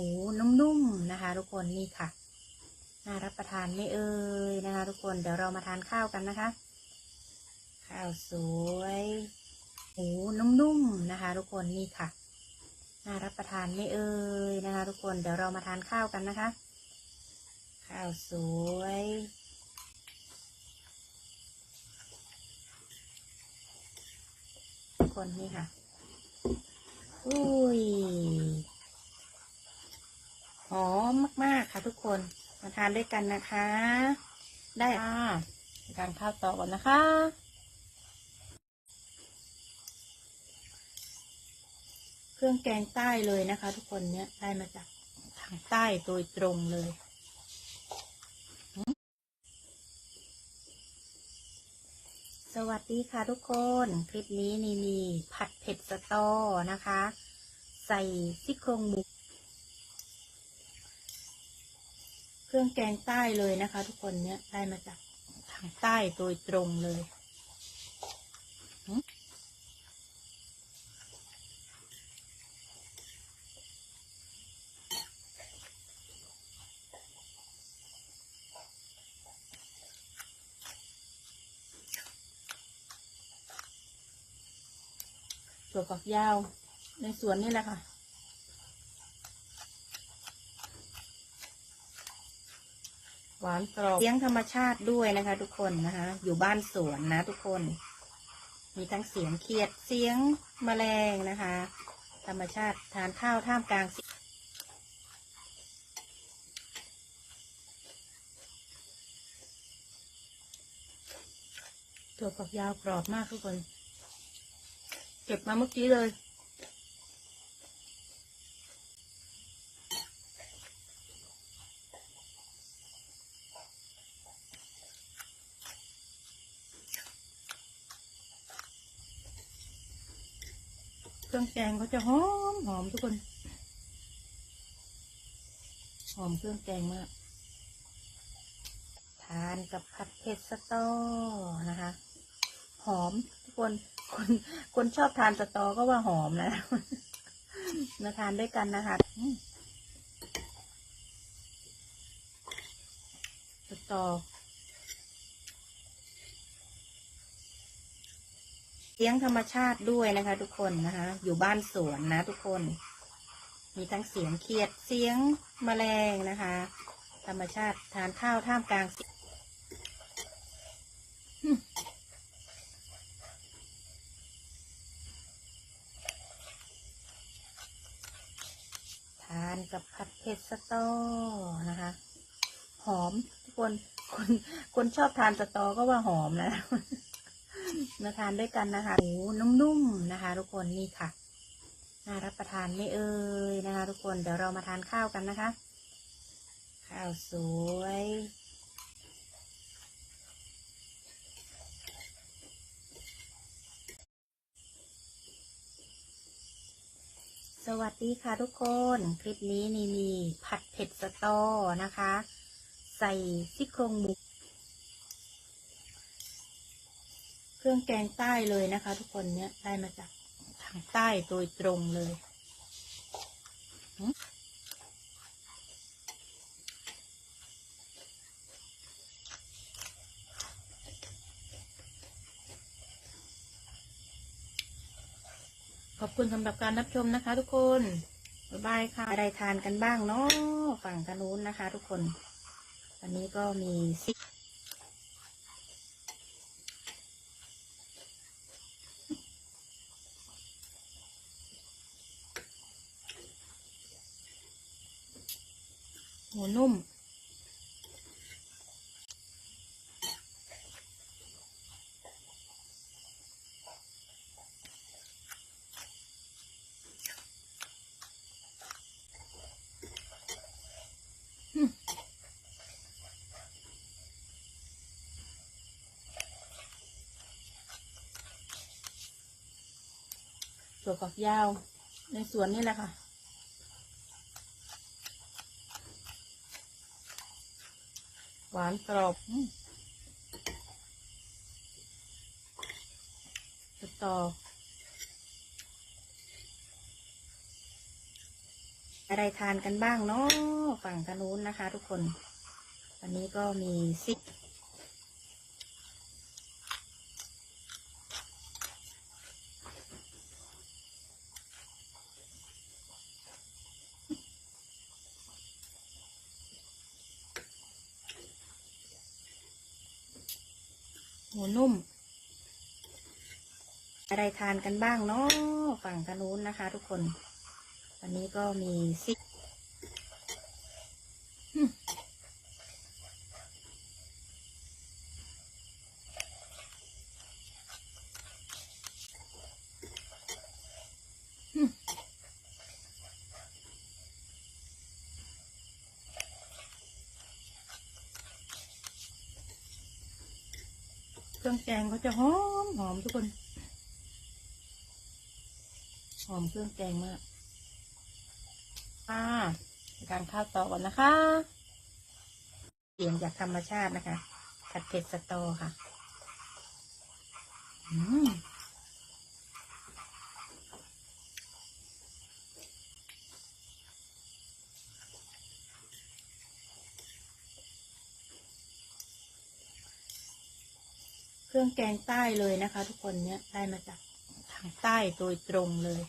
หูนุ่มๆนะคะ ทุกคนนี่ค่ะน่ารับประทานไม่เอ่ยนะคะ ทุกคนเดี๋ยวเรามาทานข้าวกันนะคะ ข้าวสวยหูนุ่มๆนะคะ ทุกคนนี่ค่ะน่ารับประทานไม่เอ่ยนะคะ ทุกคนเดี๋ยวเรามาทานข้าวกันนะคะ ข้าวสวยทุกคนนี่ค่ะ อุ้ย หอมมาก ๆ ค่ะทุกคน มาทานด้วยกันนะคะ ได้ค่ะทานข้าวต่อก่อนนะคะ เครื่องแกงใต้เลยนะคะ ทุกคนเนี้ยได้มาจากทางใต้โดยตรงเลยสวัสดีค่ะทุกคนคลิปนี้นี่มีผัดเผ็ดสตอนะคะ ใส่ซี่โครงหมู เครื่องแกงใต้เลยนะคะ ทุกคนเนี้ยได้มาจากทางใต้โดยตรงเลยหึถั่วฝักยาวในสวนนี่แหละค่ะ หวานกรอบเสียงธรรมชาติด้วยนะคะ ทุกคนนะคะ อยู่บ้านสวนนะ ทุกคน มีทั้งเสียงเขียดเสียงแมลงนะคะ ธรรมชาติทานข้าวท่ามกลางเสียงถั่วฝักยาวกรอบมากทุกคน เก็บมาเมื่อกี้เลย เครื่องแกงเขาจะหอมหอมทุกคน หอมเครื่องแกงมาก ทานกับผัดเผ็ดสตอนะคะ หอมทุกคน คนคนชอบทานสตอก็ว่าหอมนะมาทานด้วยกันนะคะสตอ เสียงธรรมชาติด้วยนะคะ ทุกคนนะคะ อยู่บ้านสวนนะ ทุกคน มีทั้งเสียงเขียดเสียงแมลงนะคะ ธรรมชาติทานข้าวท่ามกลางทานกับผัดเผ็ดสตอนะคะ หอมทุกคนคนคนชอบทานสตอก็ว่าหอมนะ มาทานด้วยกันนะคะหมูนุ่มๆนะคะ ทุกคนนี่ค่ะน่ารับประทานไม่เอ่ยนะคะ ทุกคนเดี๋ยวเรามาทานข้าวกันนะคะ ข้าวสวยสวัสดีค่ะทุกคน คลิปนี้นี่มีผัดเผ็ดสตอนะคะ ใส่ซี่โครงหมู เค รื่องแกงใต้เลยนะคะ ทุกคนเนี้ยได้มาจากทางใต้โดยตรงเลยขอบคุณสำหรับการรับชมนะคะ ทุกคน บ๊ายบายค่ะ อะไรทานกันบ้างเนาะฝั่งทางนู้นนะคะ ทุกคน วันนี้ก็มีซิก หมูนุ่มถั่วฝักยาว ในสวนนี่แหละค่ะ หวานกรอบอืมสตออะไรทานกันบ้างเนาะฝั่งทางนู้นนะคะ ทุกคน วันนี้ก็มีซิก หูนุ่ม อะไรทานกันบ้างเนาะฝั่งทะนู้นนะคะ ทุกคน วันนี้ก็มีซิก รื่องแกงเขาจะหอมหอมทุกคน หอมเครื่องแกงมากค่ะการข้าวต่อก่อนนะคะเสียงจากธรรมชาตินะคะผัดเผ็ดสตอค่ะ อืม รื่องแกงใต้เลยนะคะ ทุกคนเนี้ยได้มาจากทางใต้โดยตรงเลย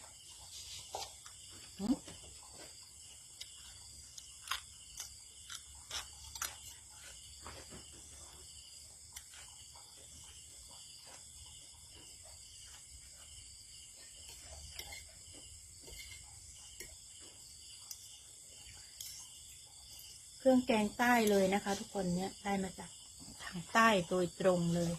เครื่องแกงใต้เลยนะคะ ทุกคนเนี้ยได้มาจากทางใต้โดยตรงเลย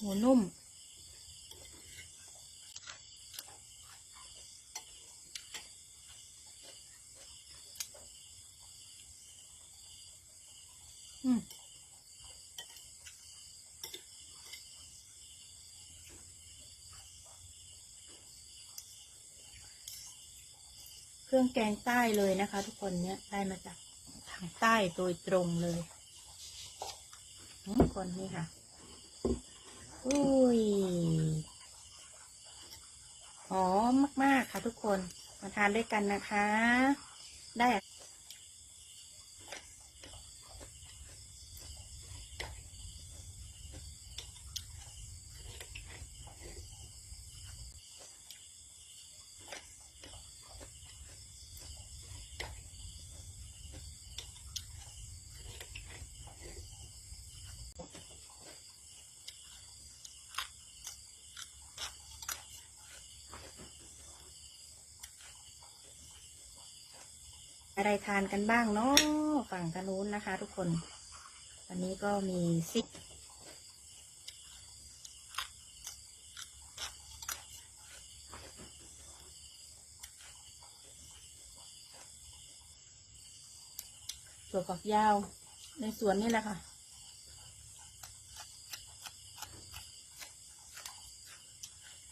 หนุ่ม อืมเครื่องแกงใต้เลยนะคะ ทุกคนเนี้ยได้มาจากทางใต้โดยตรงเลยอืมคนนี้ค่ะ อุ้ยหอมมาก ๆ ค่ะทุกคน มาทานด้วยกันนะคะ ได้ อะไรทานกันบ้างเนาะฝั่งทางนู้นนะคะ ทุกคน วันนี้ก็มีซิกถั่วฝักยาวในสวนนี่แหละค่ะ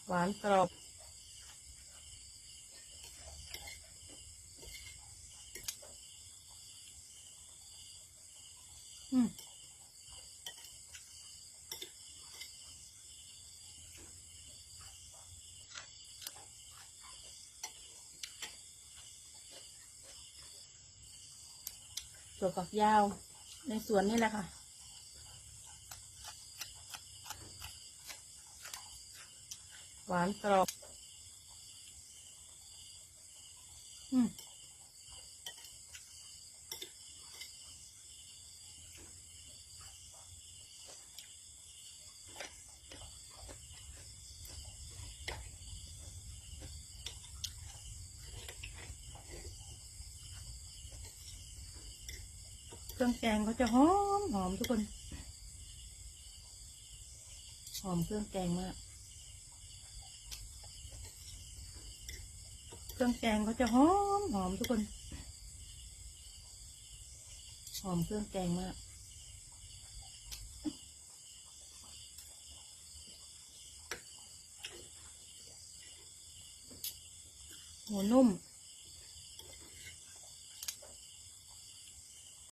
หวานกรอบ ถั่วฝักยาวในสวนนี่แหละค่ะ หวานกรอบ อืม เครื่องแกงเขาจะหอมหอมทุกคน หอมเครื่องแกงมาก เครื่องแกงเขาจะหอมหอมทุกคน หอมเครื่องแกงมากหมูนุ่ม